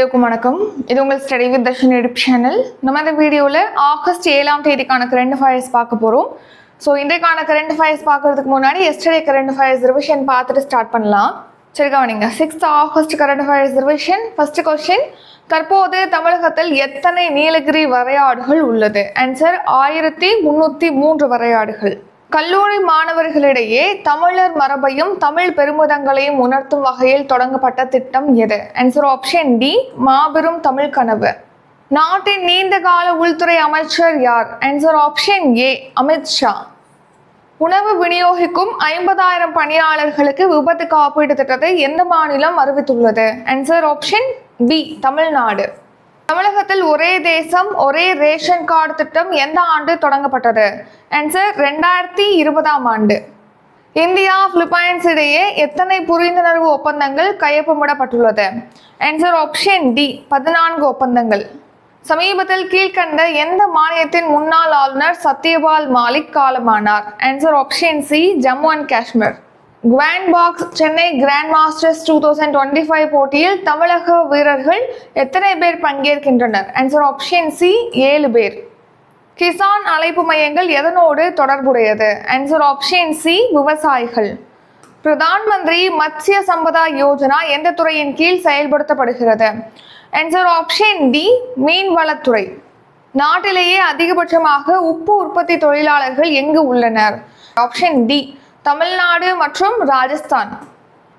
எல்லோருக்கும் வணக்கம். இது உங்கள் study with Darshan edu channel நம்ம இந்த வீடியோவில் ஆகஸ்ட் ஏழாம் தேதிக்கான கரண்ட் ஃபயர்ஸ் பார்க்க போகிறோம் ஸோ இன்றைக்கான கரண்ட் ஃபயர்ஸ் பார்க்கறதுக்கு முன்னாடி எஸ்டர்டே கரண்ட் ஃபயர்ஸ் ரிவிஷன் பார்த்துட்டு ஸ்டார்ட் பண்ணலாம். சரி கவனிங்க. Sixth August current affairs revision first question தற்போது தமிழகத்தில் எத்தனை நீலகிரி வரையாடுகள் உள்ளது? ஆன்சர் ஆயிரத்தி முன்னூற்றி மூன்று வரையாடுகள். கல்லூரி மாணவர்களிடையே தமிழர் மரபையும் தமிழ் பெருமிதங்களையும் உணர்த்தும் வகையில் தொடங்கப்பட்ட திட்டம் எது? ஆன்சர் ஆப்ஷன் டி மாபெரும் தமிழ் கனவு. நாட்டின் நீண்டகால உள்துறை அமைச்சர் யார்? ஆன்சர் ஆப்ஷன் ஏ அமித்ஷா உணவு விநியோகிக்கும் ஐம்பதாயிரம் பணியாளர்களுக்கு விபத்து காப்பீடு திட்டத்தை எந்த மாநிலம் அறிவித்துள்ளது? Answer option B Tamil Nadu. தமிழகத்தில் ஒரே தேசம் ஒரே ரேஷன் கார்டு திட்டம் எந்த ஆண்டு தொடங்கப்பட்டது? ஆன்சர் ரெண்டாயிரத்தி இருபதாம் ஆண்டு. இந்தியா பிலிப்பைன்ஸ் இடையே எத்தனை புரிந்துணர்வு ஒப்பந்தங்கள் கையொப்பமிடப்பட்டுள்ளது? ஆன்சர் ஆப்ஷன் டி பதினான்கு ஒப்பந்தங்கள். சமீபத்தில் கீழ்கண்ட எந்த மாநிலத்தின் முன்னாள் ஆளுநர் சத்யபால் மாலிக் காலமானார்? Answer option C Jammu and Kashmir grand box Chennai grand masters two thousand twenty five போட்டியில் தமிழக வீரர்கள் எத்தனை பேர் பங்கேற்கின்றனர்? ஆன்சர் ஆப்ஷன் சி ஏழு பேர். கிசான் அழைப்பு மையங்கள் எதனோடு தொடர்புடையது? ஆன்சர் ஆப்ஷன் சி விவசாயிகள். பிரதான் மந்திரி மத்திய சம்பதா யோஜனா எந்த துறையின் கீழ் செயல்படுத்தப்படுகிறது? ஆன்சர் ஆப்ஷன் டி மீன்வளத்துறை. நாட்டிலேயே அதிகபட்சமாக உப்பு உற்பத்தி தொழிலாளர்கள் எங்கு உள்ளனர்? ஆப்ஷன் டி தமிழ்நாடு மற்றும் ராஜஸ்தான்.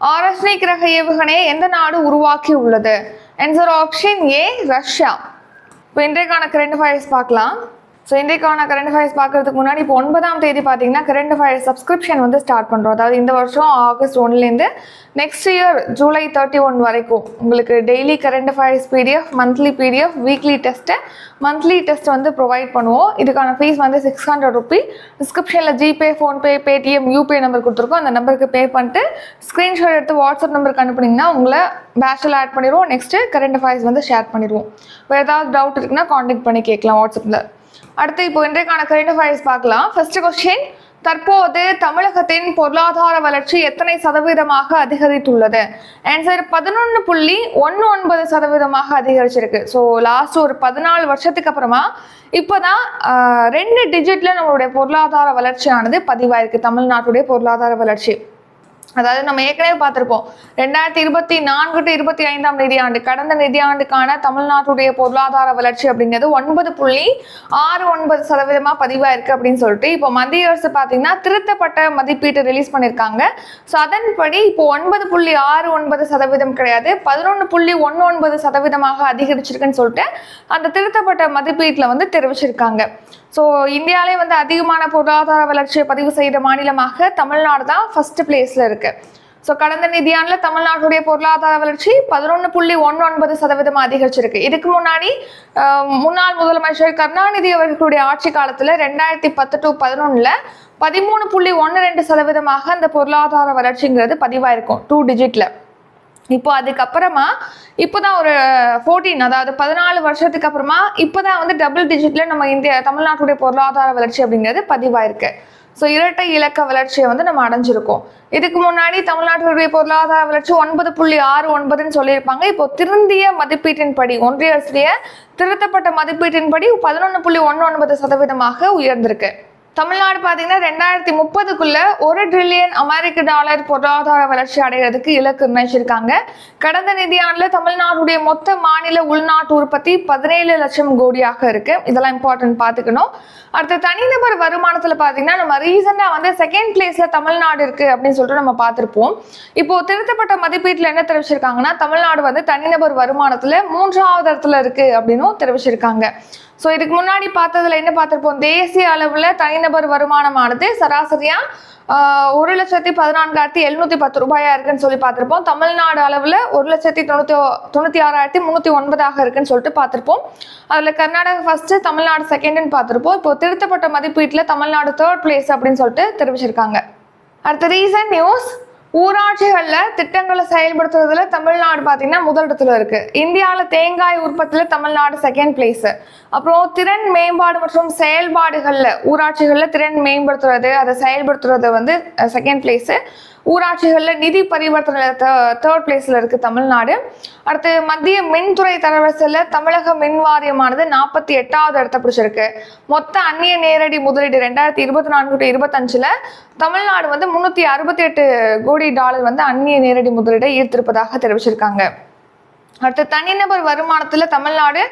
ஆரஸ்னி கிரக ஏவுகணையை எந்த நாடு உருவாக்கி உள்ளது ஆன்சர் ஆப்ஷன் ஏ ரஷ்யா இப்போ இன்றைக்கான கரண்ட் ஃபயர்ஸ் பார்க்கலாம். ஸோ இன்றைக்கான கரண்ட் அஃபயர்ஸ் பார்க்கறதுக்கு முன்னாடி இப்போ ஒன்பதாம் தேதி பார்த்தீங்கன்னா கரண்ட் ஃபயர் சப்ஸ்கிரிப்ஷன் வந்து ஸ்டார்ட் பண்ணுறோம் அதாவது இந்த வருஷம் ஆகஸ்ட் ஒன்லேருந்து next year July thirty one வரைக்கும் உங்களுக்கு daily current affairs PDF monthly PDF weekly test monthly test வந்து ப்ரொவைட் பண்ணுவோம். இதுக்கான ஃபீஸ் வந்து சிக்ஸ் ஹண்ட்ரட் ருபி டிஸ்கிரிப்ஷனில் GPay PhonePe Paytm UPI number கொடுத்துருக்கோம். அந்த நம்பருக்கு பே பண்ணிட்டு ஸ்க்ரீன்ஷாட் எடுத்து வாட்ஸ்அப் நம்பருக்கு அனுப்புனீங்கன்னா உங்களை பேச்சில் ஆட் பண்ணிடுவோம். நெக்ஸ்ட்டு கரண்ட் அஃபயர்ஸ் வந்து ஷேர் பண்ணிடுவோம். வேறு ஏதாவது டவுட் இருக்குன்னா காண்டாக்ட் பண்ணி கேட்கலாம் வாட்ஸ்அப்பில் அடுத்து இப்போ இன்றைக்கான கரண்ட் அஃபேர்ஸ் பார்க்கலாம். ஃபர்ஸ்ட் கொஸ்டின் தற்போது தமிழகத்தின் பொருளாதார வளர்ச்சி எத்தனை சதவீதமாக அதிகரித்துள்ளது? ஆன்சர் பதினொன்று புள்ளி ஒன்று ஒன்பது சதவீதமாக அதிகரிச்சிருக்கு. ஸோ லாஸ்ட் ஒரு பதினாலு வருஷத்துக்கு அப்புறமா இப்போதான் தான் ரெண்டு டிஜிட்ல நம்மளுடைய பொருளாதார வளர்ச்சியானது பதிவாயிருக்கு. தமிழ்நாட்டுடைய பொருளாதார வளர்ச்சி. அதாவது நம்ம ஏற்கனவே பார்த்திருப்போம். ரெண்டாயிரத்தி இருபத்தி நான்கு டு இருபத்தி ஐந்தாம் நிதியாண்டு கடந்த நிதியாண்டுக்கான தமிழ்நாட்டுடைய பொருளாதார வளர்ச்சி அப்படிங்கிறது ஒன்பது புள்ளி ஆறு ஒன்பது சதவீதமாக பதிவாயிருக்கு அப்படின்னு சொல்லிட்டு இப்போ மத்திய அரசு பார்த்தீங்கன்னா திருத்தப்பட்ட மதிப்பீட்டு ரிலீஸ் பண்ணியிருக்காங்க. ஸோ அதன்படி இப்போ ஒன்பது புள்ளி ஆறு ஒன்பது சதவீதம் கிடையாது பதினொன்று புள்ளி ஒன்று ஒன்பது சதவீதமாக அதிகரிச்சிருக்குன்னு சொல்லிட்டு அந்த திருத்தப்பட்ட மதிப்பீட்டில் வந்து தெரிவிச்சிருக்காங்க. ஸோ இந்தியாவிலே வந்து அதிகமான பொருளாதார வளர்ச்சியை பதிவு செய்த மாநிலமாக தமிழ்நாடு தான் ஃபஸ்ட்டு பிளேஸில் இருக்குது இருக்கு. ஸோ கடந்த நிதியாண்டில் தமிழ்நாட்டுடைய பொருளாதார வளர்ச்சி பதினொன்று புள்ளி ஒன்று ஒன்பது சதவீதம் அதிகரிச்சிருக்கு. இதுக்கு முன்னாடி முன்னாள் முதலமைச்சர் கருணாநிதி அவர்களுடைய ஆட்சி காலத்தில் ரெண்டாயிரத்தி பத்து டு பதினொன்றில் பதிமூணு புள்ளி ஒன்று ரெண்டு சதவீதமாக அந்த பொருளாதார வளர்ச்சிங்கிறது பதிவாயிருக்கும் டூ டிஜிட்டில் இப்போ அதுக்கப்புறமா இப்போதான் ஒரு ஃபோர்டீன் அதாவது பதினாலு வருஷத்துக்கு அப்புறமா இப்போதான் வந்து டபுள் டிஜிட்டில் நம்ம இந்தியா தமிழ்நாட்டுடைய பொருளாதார வளர்ச்சி அப்படிங்கிறது பதிவாயிருக்கு. ஸோ இரட்டை இலக்க வளர்ச்சியை வந்து நம்ம அடைஞ்சிருக்கோம். இதுக்கு முன்னாடி தமிழ்நாட்டுடைய பொருளாதார வளர்ச்சி ஒன்பது புள்ளி ஆறு ஒன்பதுன்னு சொல்லியிருப்பாங்க. இப்போ திருந்திய மதிப்பீட்டின்படி ஒன்றிய அரசுடைய திருத்தப்பட்ட மதிப்பீட்டின்படி பதினொன்று புள்ளி ஒன்று ஒன்பது சதவீதமாக உயர்ந்திருக்கு. தமிழ்நாடு பார்த்தீங்கன்னா ரெண்டாயிரத்தி முப்பதுக்குள்ள ஒரு ட்ரில்லியன் அமெரிக்க டாலர் பொருளாதார வளர்ச்சி அடைகிறதுக்கு இலக்கு நிர்ணயிச்சிருக்காங்க. கடந்த நிதியாண்டில் தமிழ்நாட்டுடைய மொத்த மாநில உள்நாட்டு உற்பத்தி பதினேழு லட்சம் கோடியாக இருக்கு. இதெல்லாம் இம்பார்ட்டன்ட் பார்த்துக்கணும் அடுத்த தனிநபர் வருமானத்தில் பார்த்தீங்கன்னா நம்ம ரீசெண்டாக வந்து செகண்ட் பிளேஸ்ல தமிழ்நாடு இருக்கு அப்படின்னு சொல்லிட்டு நம்ம பார்த்துருப்போம் இப்போ திருத்தப்பட்ட மதிப்பீட்டில் என்ன தெரிவிச்சிருக்காங்கன்னா தமிழ்நாடு வந்து தனிநபர் வருமானத்தில் மூன்றாவது இடத்துல இருக்கு அப்படின்னும் தெரிவிச்சிருக்காங்க. ஸோ இதுக்கு முன்னாடி பார்த்ததுல என்ன பார்த்துருப்போம்? தேசிய அளவில் தனிநபர் வருமானமானது சராசரியாக ஒரு லட்சத்தி பதினான்காயிரத்தி எழுநூத்தி பத்து ரூபாயா இருக்குன்னு சொல்லி பார்த்துருப்போம். தமிழ்நாடு அளவில் ஒரு லட்சத்தி தொண்ணூத்தி தொண்ணூற்றி தொண்ணூத்தி ஆறாயிரத்தி முந்நூற்றி ஒன்பதாக இருக்குன்னு சொல்லிட்டு பார்த்துருப்போம். அதில் கர்நாடகா ஃபர்ஸ்ட் தமிழ்நாடு செகண்ட்னு பார்த்துருப்போம். இப்போ திருத்தப்பட்ட மதிப்பீட்டில் தமிழ்நாடு தேர்ட் பிளேஸ் அப்படின்னு சொல்லிட்டு தெரிவிச்சிருக்காங்க. அடுத்த ரீசன் நியூஸ். ஊராட்சிகளில் திட்டங்களை செயல்படுத்துறதுல தமிழ்நாடு பார்த்தீங்கன்னா முதல் இடத்துல இருக்கு. இந்தியாவில் தேங்காய் உற்பத்தியில் தமிழ்நாடு செகண்ட் பிளேஸ் அப்புறம் திறன் மேம்பாடு மற்றும் செயல்பாடுகளில் ஊராட்சிகளில் திறன் மேம்படுத்துறது அதை செயல்படுத்துறது வந்து செகண்ட் பிளேஸு ஊராட்சிகளில் நிதி பரிவர்த்தனையில் தேர்ட் பிளேஸில் இருக்குது தமிழ்நாடு. அடுத்து மத்திய மின்துறை தரவரிசையில் தமிழக மின் வாரியமானது நாற்பத்தி எட்டாவது இடத்த பிடிச்சிருக்கு. மொத்த அந்நிய நேரடி முதலீடு ரெண்டாயிரத்தி இருபத்தி நான்கு டு இருபத்தஞ்சில் தமிழ்நாடு வந்து முந்நூற்றி அறுபத்தி எட்டு கோடி டாலர் வந்து அந்நிய நேரடி முதலீடை ஈர்த்திருப்பதாக தெரிவிச்சிருக்காங்க. அடுத்து தனிநபர் வருமானத்தில் தமிழ்நாடு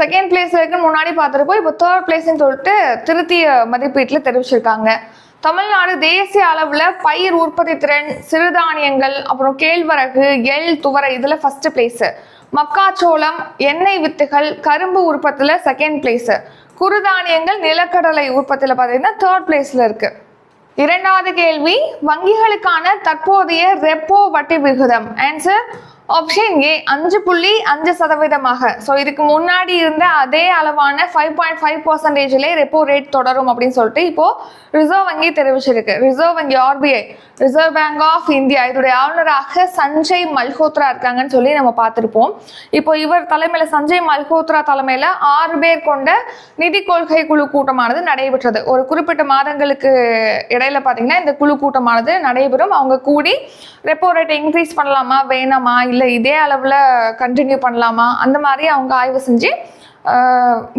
செகண்ட் பிளேஸ்ல இருக்கு முன்னாடி பார்த்துருப்போம் இப்போ தேர்ட் பிளேஸ்ன்னு சொல்லிட்டு திருத்திய மதிப்பீட்டில் தெரிவிச்சிருக்காங்க. தமிழ்நாடு தேசிய அளவில் பயிர் உற்பத்தி திறன் சிறுதானியங்கள் அப்புறம் கேழ்வரகு எள் துவரை இதில் ஃபஸ்ட்டு பிளேஸு மக்காச்சோளம் எண்ணெய் வித்துகள் கரும்பு உற்பத்தியில் செகண்ட் பிளேஸு குறுதானியங்கள் நிலக்கடலை உற்பத்தியில் பார்த்தீங்கன்னா தேர்ட் பிளேஸில் இருக்குது இரண்டாவது கேள்வி வங்கிகளுக்கான தற்போதைய ரெப்போ வட்டி விகிதம். ஆன்சர் ஆப்ஷன் ஏ அஞ்சு புள்ளி அஞ்சு சதவீதமாக. ஸோ இதுக்கு முன்னாடி இருந்த அதே அளவான ஃபைவ் பாயிண்ட் ஃபைவ் பர்சன்டேஜ்லேயே ரெப்போ ரேட் தொடரும் அப்படின்னு சொல்லிட்டு இப்போ ரிசர்வ் வங்கி தெரிவிச்சிருக்கு. ரிசர்வ் வங்கி RBI reserve bank of India இதோடைய ஆளுநராக சஞ்சய் மல்ஹோத்ரா இருக்காங்கன்னு சொல்லி நம்ம பார்த்துருப்போம். இப்போ இவர் தலைமையில் சஞ்சய் மல்ஹோத்ரா தலைமையில் ஆறு பேர் கொண்ட நிதி கொள்கை குழு கூட்டமானது நடைபெற்றது. ஒரு குறிப்பிட்ட மாதங்களுக்கு இடையில பார்த்தீங்கன்னா இந்த குழு கூட்டமானது நடைபெறும். அவங்க கூடி ரெப்போ ரேட் இன்க்ரீஸ் பண்ணலாமா வேணாமா இல்லை இல்லை இதே அளவில் கண்டினியூ பண்ணலாமா? அந்த மாதிரி அவங்க ஆய்வு செஞ்சு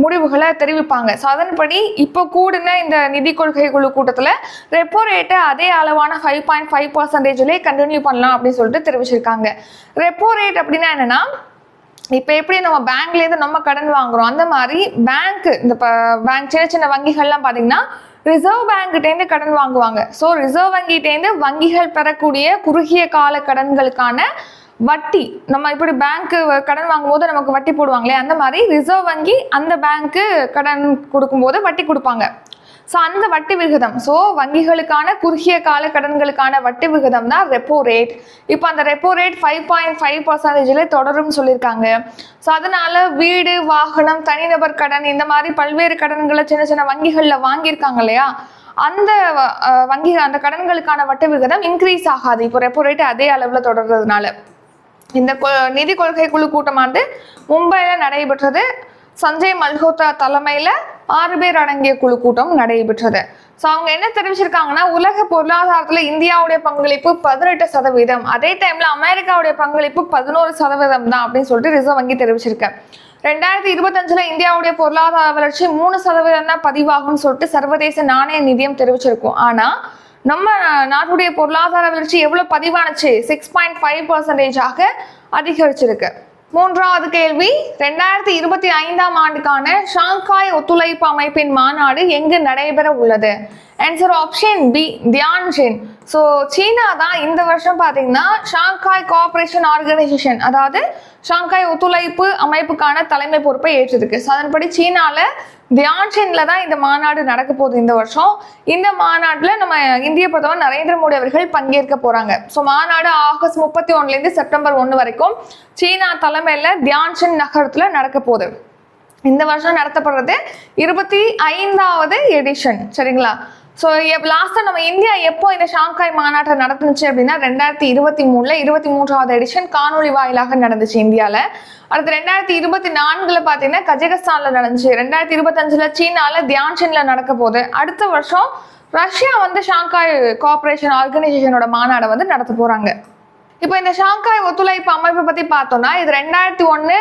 முடிவுகளை தெரிவிப்பாங்க. ஸோ அதன்படி இப்போ கூடின இந்த நிதி கொள்கை குழு கூட்டத்தில் ரெப்போ ரேட்டை அதே அளவான ஃபைவ் பாயிண்ட் ஃபைவ் பர்சன்டேஜ்லேயே கண்டினியூ பண்ணலாம் அப்படின்னு சொல்லிட்டு தெரிவிச்சிருக்காங்க. ரெப்போ ரேட் அப்படின்னா என்னன்னா இப்போ எப்படி நம்ம பேங்க்லேருந்து நம்ம கடன் வாங்குறோம்? அந்த மாதிரி பேங்க் இந்த பேங்க் சின்ன சின்ன வங்கிகள்லாம் பார்த்தீங்கன்னா ரிசர்வ் பேங்க்கிட்டேருந்து கடன் வாங்குவாங்க. ஸோ ரிசர்வ் வங்கிட்டேருந்து வங்கிகள் பெறக்கூடிய குறுகிய கால கடன்களுக்கான வட்டி நம்ம இப்படி பேங்க்கு கடன் வாங்கும்போது நமக்கு வட்டி போடுவாங்களே அந்த மாதிரி ரிசர்வ் வங்கி அந்த பேங்க்கு கடன் கொடுக்கும்போது வட்டி கொடுப்பாங்க. ஸோ அந்த வட்டி விகிதம். ஸோ வங்கிகளுக்கான குறுகிய கால கடன்களுக்கான வட்டி விகிதம் தான் ரெப்போ ரேட் இப்போ அந்த repo rate five point five பர்சன்டேஜில் தொடரும்னு சொல்லியிருக்காங்க. ஸோ அதனால வீடு வாகனம் தனிநபர் கடன் இந்த மாதிரி பல்வேறு கடன்களை சின்ன சின்ன வங்கிகளில் வாங்கியிருக்காங்க இல்லையா? அந்த வங்கி அந்த கடன்களுக்கான வட்டி விகிதம் இன்க்ரீஸ் ஆகாது. இப்போ ரெப்போ ரேட் அதே அளவில் தொடர்றதுனால. இந்த கொ- நிதி கொள்கை குழு கூட்டமானது மும்பையில் நடைபெற்றது. சஞ்சய் மல்ஹோத்ரா தலைமையில் ஆறு பேர் அடங்கிய குழு கூட்டம் நடைபெற்றது. ஸோ அவங்க என்ன தெரிவிச்சிருக்காங்கன்னா உலக பொருளாதாரத்தில் இந்தியாவுடைய பங்களிப்பு பதினெட்டு சதவீதம். அதே டைமில் அமெரிக்காவுடைய பங்களிப்பு பதினோரு சதவீதம் தான் அப்படின்னு சொல்லிட்டு ரிசர்வ் வங்கி தெரிவிச்சிருக்கு. ரெண்டாயிரத்தி இருபத்தஞ்சுல இந்தியாவுடைய பொருளாதார வளர்ச்சி மூணு சதவீதம் தான் பதிவாகும்னு சொல்லிட்டு சர்வதேச நாணய நிதியம் தெரிவிச்சிருக்கும். ஆனால் நம்ம நாட்டுடைய பொருளாதார வளர்ச்சி எவ்வளவு பதிவானுச்சு? சிக்ஸ் பாயிண்ட் ஃபைவ் பர்சன்டேஜாக அதிகரிச்சிருக்கு. மூன்றாவது கேள்வி ரெண்டாயிரத்தி இருபத்தி ஐந்தாம் ஆண்டுக்கான ஷாங்காய் ஒத்துழைப்பு அமைப்பின் மாநாடு எங்கு நடைபெற உள்ளது? Answer option B Tianjin so சீனா தான் இந்த வருஷம் பார்த்தீங்கன்னா ஷாங்காய் கோஆப்ரேஷன் ஆர்கனைசேஷன் அதாவது ஷாங்காய் ஒத்துழைப்பு அமைப்புக்கான தலைமை பொறுப்பை ஏற்றிருக்கு. ஸோ அதன்படி சீனாவில் தியான்ஷின்ல தான் இந்த மாநாடு நடக்க போகுது இந்த வருஷம். இந்த மாநாட்டில் நம்ம இந்திய பிரதமர் நரேந்திர மோடி அவர்கள் பங்கேற்க போகிறாங்க ஸோ மாநாடு ஆகஸ்ட் முப்பத்தி ஒன்னுலேருந்து செப்டம்பர் ஒன்று வரைக்கும் சீனா தலைமையில் தியான்ஷின் நகரத்தில் நடக்க போகுது. இந்த வருஷம் நடத்தப்படுறது இருபத்தி ஐந்தாவது எடிஷன் சரிங்களா? ஸோ லாஸ்ட்டாக நம்ம இந்தியா எப்போ இந்த ஷாங்காய் மாநாட்டை நடந்துச்சு அப்படின்னா ரெண்டாயிரத்தி இருபத்தி மூணில் இருபத்தி மூன்றாவது எடிஷன் காணொலி வாயிலாக நடந்துச்சு இந்தியாவில் அடுத்து ரெண்டாயிரத்தி இருபத்தி நான்கில் பார்த்தீங்கன்னா கஜகஸ்தானில் நடந்துச்சு. ரெண்டாயிரத்தி இருபத்தஞ்சில் சீனாவில் தியான்சனில் நடக்க போகுது. அடுத்த வருஷம் ரஷ்யா வந்து ஷாங்காய் கோஆப்ரேஷன் ஆர்கனைசேஷனோட மாநாடை வந்து நடத்த போகிறாங்க இப்போ இந்த ஷாங்காய் ஒத்துழைப்பு அமைப்பை பத்தி பார்த்தோம்னா இது ரெண்டாயிரத்தி ஒன்று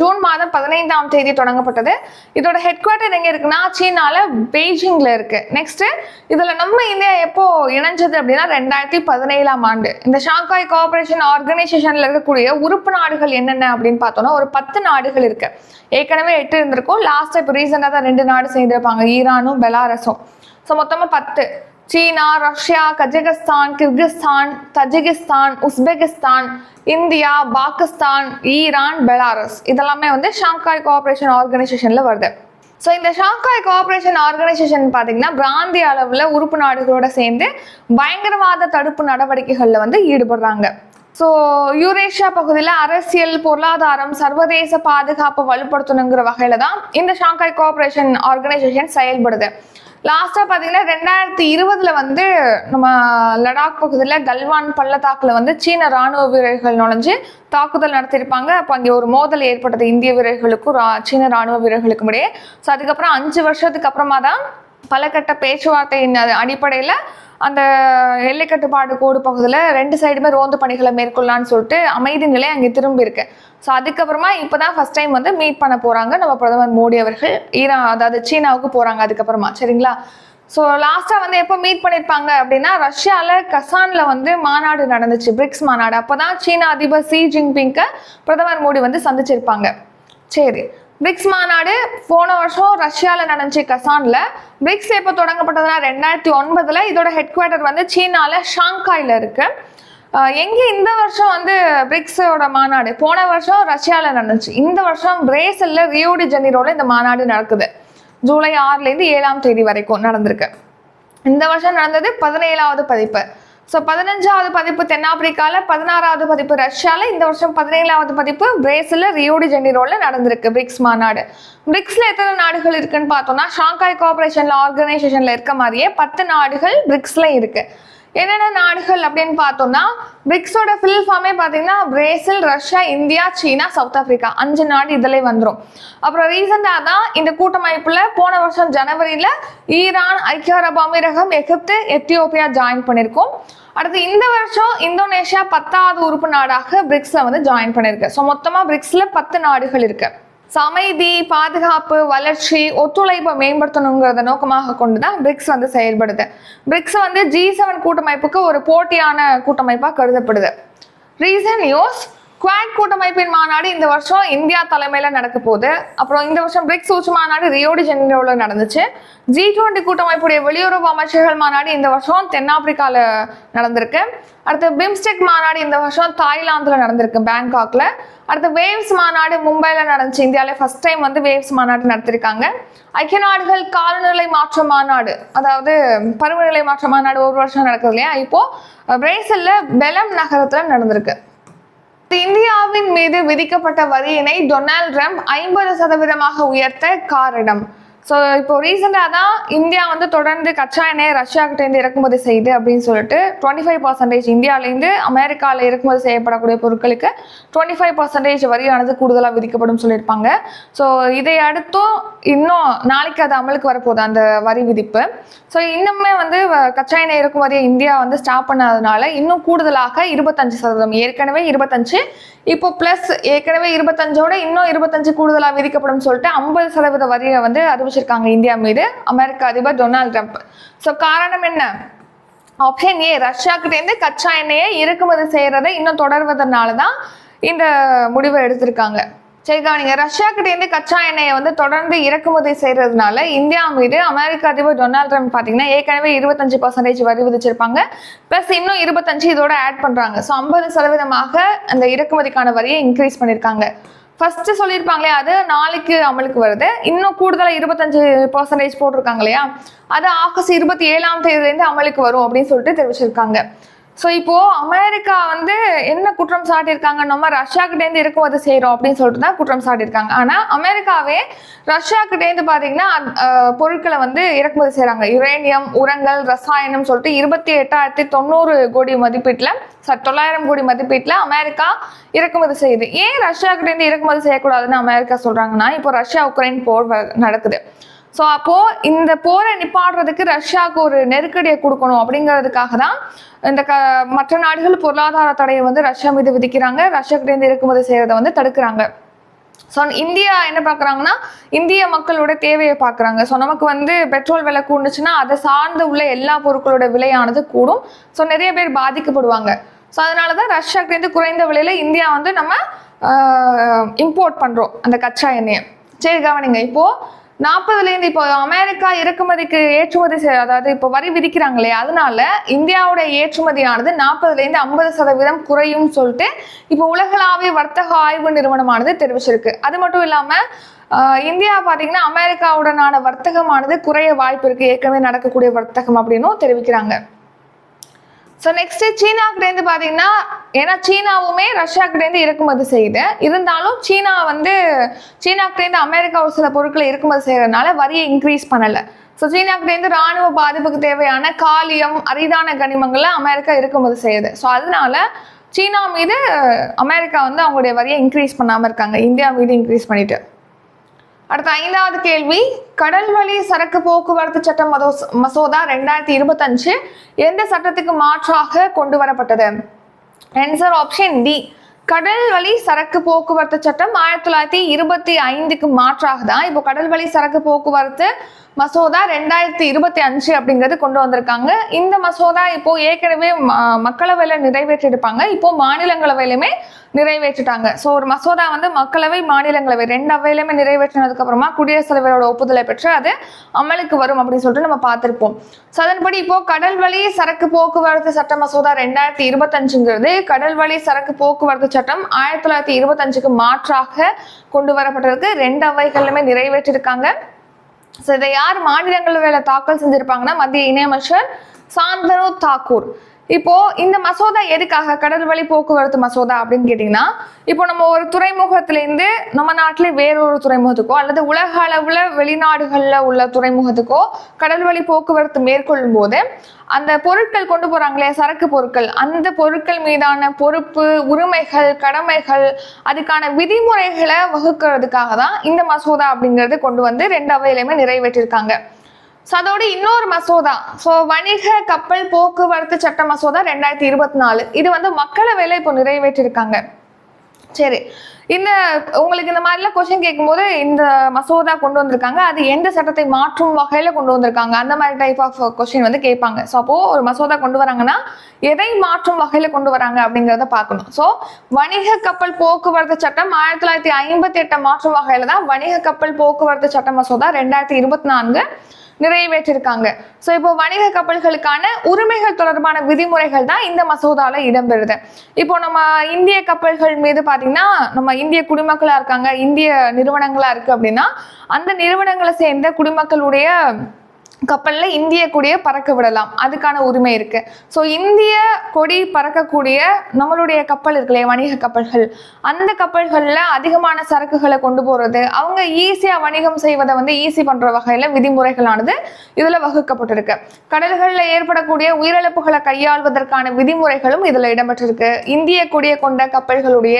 ஜூன் மாதம் பதினைந்தாம் தேதி தொடங்கப்பட்டது. இதோட ஹெட் குவார்ட்டர் எங்க இருக்குன்னா சீனால பெய்ஜிங்ல இருக்கு. நெக்ஸ்ட் இதுல நம்ம இந்தியா எப்போ இணைஞ்சது அப்படின்னா ரெண்டாயிரத்தி பதினேழாம் ஆண்டு. இந்த ஷாங்காய் கோஆபரேஷன் ஆர்கனைசேஷன்ல இருக்கக்கூடிய உறுப்பு நாடுகள் என்னென்ன அப்படின்னு பார்த்தோம்னா ஒரு பத்து நாடுகள் இருக்கு. ஏற்கனவே எட்டு இருந்திருக்கும். லாஸ்ட் இப்போ ரீசெண்டாக தான் ரெண்டு நாடு சேர்ந்திருப்பாங்க. ஈரானும் பெலாரஸும். ஸோ மொத்தமாக பத்து. சீனா Russia Kazakhstan Kyrgyzstan Tajikistan Uzbekistan India Pakistan Iran Belarus. இதெல்லாமே வந்து ஷாங்காய் கோஆப்ரேஷன் ஆர்கனைசேஷனில் வருது. ஸோ இந்த ஷாங்காய் கோஆப்ரேஷன் ஆர்கனைசேஷன் பார்த்தீங்கன்னா பிராந்திய அளவில் உறுப்பு நாடுகளோட சேர்ந்து பயங்கரவாத தடுப்பு நடவடிக்கைகளில் வந்து ஈடுபடுறாங்க. ஸோ யூரேஷியா பகுதியில் அரசியல் பொருளாதாரம் சர்வதேச பாதுகாப்பை வலுப்படுத்தணுங்கிற வகையில் தான் இந்த ஷாங்காய் கோஆப்ரேஷன் ஆர்கனைசேஷன் செயல்படுது. லாஸ்ட்டாக பார்த்தீங்கன்னா ரெண்டாயிரத்தி இருபதுல வந்து நம்ம லடாக் பகுதியில் கல்வான் பள்ளத்தாக்குல வந்து சீன ராணுவ வீரர்கள் நுழைஞ்சு தாக்குதல் நடத்தியிருப்பாங்க. அப்போ அங்கே ஒரு மோதல் ஏற்பட்டது. இந்திய வீரர்களுக்கும் ரா- சீன ராணுவ வீரர்களுக்கும் இடையே. ஸோ அதுக்கப்புறம் அஞ்சு வருஷத்துக்கு அப்புறமா தான் பலகட்ட பேச்சுவார்த்தையின் அடிப்படையில் அந்த எல்லை கட்டுப்பாடு கோடு பகுதியில் ரெண்டு சைடுமே ரோந்து பணிகளை மேற்கொள்ளலான்னு சொல்லிட்டு அமைதி நிலை அங்கே திரும்பி இருக்கு. ஸோ அதுக்கப்புறமா இப்போ தான் ஃபர்ஸ்ட் டைம் வந்து மீட் பண்ண போகிறாங்க நம்ம பிரதமர் மோடி அவர்கள். ஈரான் அதாவது சீனாவுக்கு போகிறாங்க அதுக்கப்புறமா. சரிங்களா? ஸோ லாஸ்ட்டாக வந்து எப்போ மீட் பண்ணியிருப்பாங்க அப்படின்னா ரஷ்யாவில் கசானில் வந்து மாநாடு நடந்துச்சு பிரிக்ஸ் மாநாடு. அப்போ தான் சீனா அதிபர் சி ஜின்பிங்கை பிரதமர் மோடி வந்து சந்திச்சிருப்பாங்க. சரி. பிரிக்ஸ் மாநாடு போன வருஷம் ரஷ்யாவில் நடந்துச்சு கசானில். பிரிக்ஸ் எப்போ தொடங்கப்பட்டதுன்னா ரெண்டாயிரத்தி ஒன்பதில். இதோட ஹெட் குவார்ட்டர் வந்து சீனாவில் ஷாங்காயில் இருக்குது எங்கே இந்த வருஷம் வந்து பிரிக்ஸோட மாநாடு? போன வருஷம் ரஷ்யாவில் நடந்துச்சு. இந்த வருஷம் பிரேசிலில் ரியோடி ஜெனிரோவில் இந்த மாநாடு நடக்குது. ஜூலை ஆறுலேருந்து ஏழாம் தேதி வரைக்கும் நடந்திருக்கு. இந்த வருஷம் நடந்தது பதினேழாவது பதிப்பு. ஸோ பதினஞ்சாவது பதிப்பு தென்னாப்பிரிக்காவில் பதினாறாவது பதிப்பு ரஷ்யாவில் இந்த வருஷம் பதினேழாவது பதிப்பு பிரேசில் ரியோடி ஜெனிரோவில் நடந்திருக்கு பிரிக்ஸ் மாநாடு. பிரிக்ஸில் எத்தனை நாடுகள் இருக்குன்னு பார்த்தோம்னா ஷாங்காய் கோஆபரேஷன்ல ஆர்கனைசேஷனில் இருக்க மாதிரியே பத்து நாடுகள் பிரிக்ஸில் இருக்குது என்னென்ன நாடுகள் அப்படின்னு பார்த்தோம்னா பிரிக்ஸோட ஃபில் ஃபார்மே பார்த்தீங்கன்னா Brazil Russia India China South Africa அஞ்சு நாடு இதில் வந்துடும் அப்புறம் ரீசெண்டாக தான் இந்த கூட்டமைப்பில் போன வருஷம் ஜனவரியில் ஈரான் ஐக்கிய அரபு அமீரகம் எகிப்து எத்தியோப்பியா ஜாயின் பண்ணியிருக்கோம் அடுத்து இந்த வருஷம் இந்தோனேஷியா பத்தாவது உறுப்பு நாடாக பிரிக்ஸில் வந்து ஜாயின் பண்ணியிருக்கு ஸோ மொத்தமாக பிரிக்ஸில் பத்து நாடுகள் இருக்குது அமைதி பாதுகாப்பு வளர்ச்சி ஒத்துழைப்பை மேம்படுத்தணுங்கிறத நோக்கமாக கொண்டு தான் பிரிக்ஸ் வந்து செயல்படுது. பிரிக்ஸ் வந்து ஜி செவன் கூட்டமைப்புக்கு ஒரு போட்டியான கூட்டமைப்பாக கருதப்படுது. ரீசன் யோஸ் குவாட் கூட்டமைப்பின் மாநாடு இந்த வருஷம் இந்தியா தலைமையில் நடக்க போகுது. அப்புறம் இந்த வருஷம் பிரிக்ஸ் உச்சி மாநாடு ரியோடி ஜெனிரோவில் நடந்துச்சு. ஜி டுவெண்ட்டி கூட்டமைப்புடைய வெளியுறவு அமைச்சர்கள் மாநாடு இந்த வருஷம் தென்னாப்பிரிக்காவில் நடந்திருக்கு. அடுத்து பிம்ஸ்டெக் மாநாடு இந்த வருஷம் தாய்லாந்தில் நடந்திருக்கு பேங்காக்ல. அடுத்து வேவ்ஸ் மாநாடு மும்பையில் நடந்துச்சு இந்தியாவிலே ஃபர்ஸ்ட் டைம் வந்து வேவ்ஸ் மாநாடு நடத்திருக்காங்க. ஐக்கிய நாடுகள் காலநிலை மாற்ற மாநாடு அதாவது பருவநிலை மாற்ற மாநாடு ஒரு வருஷம் நடக்குது இல்லையா? இப்போ பிரேசில்ல பெலம் நகரத்துல நடந்திருக்கு. இந்தியாவின் மீது விதிக்கப்பட்ட வரியினை டொனால்ட் ட்ரம்ப் ஐம்பது சதவீதமாக உயர்த்த காரணம். ஸோ இப்போ ரீசெண்டாக தான் இந்தியா வந்து தொடர்ந்து கச்சா எண்ணெயை ரஷ்யாக்கிட்டேருந்து இறக்குமதி செய்யுது அப்படின்னு சொல்லிட்டு டுவெண்ட்டி ஃபைவ் பர்சன்டேஜ் இந்தியாவிலேருந்து அமெரிக்காவில் இறக்குமதி செய்யப்படக்கூடிய பொருட்களுக்கு டுவெண்ட்டி ஃபைவ் பர்சன்டேஜ் வரியானது கூடுதலாக விதிக்கப்படும் சொல்லியிருப்பாங்க. ஸோ இதை அடுத்தும் இன்னும் நாளைக்கு அது அமலுக்கு வரப்போகுது அந்த வரி விதிப்பு. ஸோ இன்னுமே வந்து கச்சா எண்ணெய் இறக்குமதியை இந்தியா வந்து ஸ்டாப் பண்ணாதனால இன்னும் கூடுதலாக இருபத்தஞ்சு சதவீதம் ஏற்கனவே இருபத்தஞ்சு. இப்போ ப்ளஸ் ஏற்கனவே இருபத்தஞ்சோட இன்னும் இருபத்தஞ்சு கூடுதலாக விதிக்கப்படும் சொல்லிட்டு ஐம்பது சதவீத வரியை வந்து அறிவிச்சிருக்காங்க இந்தியா மீது அமெரிக்க அதிபர் டொனால்ட் ட்ரம்ப். ஸோ காரணம் என்ன? ஆப்ஷன் ஏ ரஷ்யாக்கிட்டேருந்து கச்சா எண்ணெயை இறக்குமதி செய்கிறத இன்னும் தொடர்வதனால தான் இந்த முடிவை எடுத்திருக்காங்க. சரி கவனிங்க. ரஷ்யாக்கிட்டேருந்து கச்சா எண்ணெயை வந்து தொடர்ந்து இறக்குமதி செய்யறதுனால இந்தியா மீது அமெரிக்க அதிபர் டொனால்ட் ட்ரம்ப் பார்த்தீங்கன்னா ஏற்கனவே இருபத்தஞ்சு பர்சன்டேஜ் வரி விதிச்சிருப்பாங்க. ப்ளஸ் இன்னும் இருபத்தஞ்சு இதோட ஆட் பண்ணுறாங்க ஸோ ஐம்பது சதவீதமாக அந்த இறக்குமதிக்கான வரியை இன்க்ரீஸ் பண்ணியிருக்காங்க ஃபர்ஸ்ட் சொல்லியிருப்பாங்களே அது நாளைக்கு அமலுக்கு வருது. இன்னும் கூடுதலாக இருபத்தஞ்சு பர்சன்டேஜ் போட்டிருக்காங்க இல்லையா? அது ஆகஸ்ட் இருபத்தி ஏழாம் தேதியிலேருந்து அமலுக்கு வரும் அப்படின்னு சொல்லிட்டு தெரிவிச்சிருக்காங்க. ஸோ இப்போ அமெரிக்கா வந்து என்ன குற்றம் சாட்டியிருக்காங்க? நம்ம ரஷ்யாக்கிட்டேருந்து இறக்குமதி செய்கிறோம் அப்படின்னு சொல்லிட்டு தான் குற்றம் சாட்டியிருக்காங்க. ஆனால் அமெரிக்காவே ரஷ்யாக்கிட்டேருந்து பார்த்தீங்கன்னா பொருட்களை வந்து இறக்குமதி செய்கிறாங்க யுரேனியம் உரங்கள் ரசாயனம் சொல்லிட்டு இருபத்தி எட்டாயிரத்தி தொண்ணூறு கோடி மதிப்பீட்டில் சார் தொள்ளாயிரம் கோடி மதிப்பீட்டில் அமெரிக்கா இறக்குமதி செய்யுது. ஏன் ரஷ்யாக்கிட்டேருந்து இறக்குமதி செய்யக்கூடாதுன்னு அமெரிக்கா சொல்கிறாங்கன்னா இப்போ ரஷ்யா உக்ரைன் போர் நடக்குது. ஸோ அப்போது இந்த போரை நிப்பாடுறதுக்கு ரஷ்யாவுக்கு ஒரு நெருக்கடியை கொடுக்கணும் அப்படிங்கிறதுக்காக தான் இந்த க மற்ற நாடுகள் பொருளாதார தடையை வந்து ரஷ்யா மீது விதிக்கிறாங்க. ரஷ்யாக்கிட்டேருந்து இறக்குமதி செய்கிறத வந்து தடுக்கிறாங்க. ஸோ இந்தியா என்ன பார்க்குறாங்கன்னா இந்திய மக்களோட தேவையை பார்க்குறாங்க. ஸோ நமக்கு வந்து பெட்ரோல் விலை கூடுச்சுன்னா அதை சார்ந்து உள்ள எல்லா பொருட்களோட விலையானது கூடும். ஸோ நிறைய பேர் பாதிக்கப்படுவாங்க. ஸோ அதனால தான் ரஷ்யாக்கிட்டேருந்து குறைந்த விலையில் இந்தியா வந்து நம்ம இம்போர்ட் பண்ணுறோம் அந்த கச்சா எண்ணெயை. சரி கவனிங்க. இப்போது நாற்பதுலேருந்து இப்போ அமெரிக்கா இறக்குமதிக்கு ஏற்றுமதி செய் அதாவது இப்போ வரி விதிக்கிறாங்களே அதனால இந்தியாவோட ஏற்றுமதியானது நாற்பதுலேருந்து ஐம்பது சதவீதம் குறையும் சொல்லிட்டு இப்போ உலகளாவிய வர்த்தக ஆய்வு நிறுவனமானது தெரிவிச்சிருக்கு. அது மட்டும் இல்லாமல் இந்தியா பார்த்தீங்கன்னா அமெரிக்காவுடனான வர்த்தகமானது குறைய வாய்ப்பு இருக்கு. ஏற்கனவே நடக்கக்கூடிய வர்த்தகம் அப்படின்னும் தெரிவிக்கிறாங்க. ஸோ நெக்ஸ்ட் சீனாக்கிட்டேருந்து பார்த்தீங்கன்னா ஏன்னா சீனாவுமே ரஷ்யாக்கிட்டேருந்து இறக்குமதி செய்யுது. இருந்தாலும் சீனா வந்து சீனாக்கிட்டேருந்து அமெரிக்கா ஒரு சில பொருட்களை இறக்குமதி செய்யறதுனால வரியை இன்க்ரீஸ் பண்ணலை. ஸோ சீனாக்கிட்டேருந்து ராணுவ பாதிப்புக்கு தேவையான காலியம் அரிதான கனிமங்களை அமெரிக்கா இறக்குமதி செய்யுது. ஸோ அதனால சீனா மீது அமெரிக்கா வந்து அவங்களுடைய வரியை இன்க்ரீஸ் பண்ணாமல் இருக்காங்க. இந்தியா மீது இன்க்ரீஸ் பண்ணிட்டு. அடுத்த ஐந்தாவது கேள்வி கடல் வழி சரக்கு போக்குவரத்து சட்ட மதோ மசோதா ரெண்டாயிரத்தி இருபத்தஞ்சு எந்த சட்டத்துக்கு மாற்றாக கொண்டு வரப்பட்டது ஆன்சர் ஆப்ஷன் டி கடல் வழி சரக்கு போக்குவரத்து சட்டம் ஆயிரத்தி தொள்ளாயிரத்தி இருபத்தி ஐந்துக்கு மாற்றாக தான் இப்போ கடல் வழி சரக்கு போக்குவரத்து மசோதா ரெண்டாயிரத்தி இருபத்தி அஞ்சு அப்படிங்கிறது கொண்டு வந்திருக்காங்க. இந்த மசோதா இப்போ ஏற்கனவே மக்களவையில் மக்களவையில நிறைவேற்றிருப்பாங்க இப்போ மாநிலங்களவையிலுமே நிறைவேற்றிட்டாங்க. ஸோ ஒரு மசோதா வந்து மக்களவை மாநிலங்களவை ரெண்டு அவையிலுமே நிறைவேற்றினதுக்கு அப்புறமா குடியரசுத் தலைவரோட ஒப்புதலை பெற்று அது அமலுக்கு வரும் அப்படின்னு சொல்லிட்டு நம்ம பார்த்திருப்போம். ஸோ அதன்படி இப்போ கடல் வழி சரக்கு போக்குவரத்து சட்ட மசோதா ரெண்டாயிரத்தி இருபத்தஞ்சுங்கிறது கடல் வழி சரக்கு போக்குவரத்து சட்டம் ஆயிரத்தி தொள்ளாயிரத்தி இருபத்தஞ்சுக்கு மாற்றாக கொண்டு வரப்பட்டிருக்கு. ரெண்டு அவைகளிலுமே நிறைவேற்றிருக்காங்க. ஸோ இதை யார் மாநிலங்களவையில தாக்கல் செஞ்சிருப்பாங்கன்னா மத்திய இணையமைச்சர் சாந்தனு தாக்கூர். இப்போ இந்த மசோதா எதுக்காக கடல் வழி போக்குவரத்து மசோதா அப்படின்னு கேட்டிங்கன்னா இப்போ நம்ம ஒரு துறைமுகத்திலேருந்து நம்ம நாட்டிலே வேறொரு துறைமுகத்துக்கோ அல்லது உலக அளவில் வெளிநாடுகளில் உள்ள துறைமுகத்துக்கோ கடல் வழி போக்குவரத்து மேற்கொள்ளும் போது அந்த பொருட்கள் கொண்டு போறாங்களே சரக்கு பொருட்கள் அந்த பொருட்கள் மீதான பொறுப்பு உரிமைகள் கடமைகள் அதுக்கான விதிமுறைகளை வகுக்கிறதுக்காக தான் இந்த மசோதா அப்படிங்கிறது கொண்டு வந்து ரெண்டு அவையிலையுமே நிறைவேற்றிருக்காங்க. ஸோ அதோட இன்னொரு மசோதா. ஸோ வணிக கப்பல் போக்குவரத்து சட்ட மசோதா ரெண்டாயிரத்தி இருபத்தி நாலு. இது வந்து மக்களவையில் இப்போ நிறைவேற்றிருக்காங்க. சரி. இந்த உங்களுக்கு இந்த மாதிரிலாம் கொஸ்டின் கேட்கும்போது இந்த மசோதா கொண்டு வந்திருக்காங்க. அது எந்த சட்டத்தை மாற்றும் வகையில் கொண்டு வந்திருக்காங்க? அந்த மாதிரி டைப் ஆஃப் கொஸ்டின் வந்து கேட்பாங்க. ஸோ அப்போ ஒரு மசோதா கொண்டு வராங்கன்னா எதை மாற்றும் வகையில் கொண்டு வராங்க அப்படிங்கிறத பார்க்கணும். ஸோ வணிக கப்பல் போக்குவரத்து சட்டம் ஆயிரத்தி தொள்ளாயிரத்தி ஐம்பத்தி எட்டை மாற்றும் வகையில் தான் வணிக கப்பல் போக்குவரத்து சட்ட மசோதா ரெண்டாயிரத்தி இருபத்தி நான்கு நிறைவேற்றிருக்காங்க. ஸோ இப்போ வணிக கப்பல்களுக்கான உரிமைகள் தொடர்பான விதிமுறைகள் தான் இந்த மசோதாவில் இடம்பெறுது. இப்போ நம்ம இந்திய கப்பல்கள் மீது பார்த்தீங்கன்னா நம்ம இந்திய குடிமக்களாக இருக்காங்க இந்திய நிறுவனங்களாக இருக்குது அப்படின்னா அந்த நிறுவனங்களை சேர்ந்த குடிமக்களுடைய கப்பலில் இந்திய கொடியை பறக்க விடலாம். அதுக்கான உரிமை இருக்குது ஸோ இந்திய கொடி பறக்கக்கூடிய நம்மளுடைய கப்பல் இருக்குல்லையே வணிக கப்பல்கள். அந்த கப்பல்களில் அதிகமான சரக்குகளை கொண்டு போகிறது அவங்க ஈஸியாக வணிகம் செய்வதை வந்து ஈஸி பண்ணுற வகையில் விதிமுறைகளானது இதில் வகுக்கப்பட்டிருக்கு. கடல்களில் ஏற்படக்கூடிய உயிரிழப்புகளை கையாள்வதற்கான விதிமுறைகளும் இதில் இடம்பெற்றிருக்கு. இந்திய கொடியை கொண்ட கப்பல்களுடைய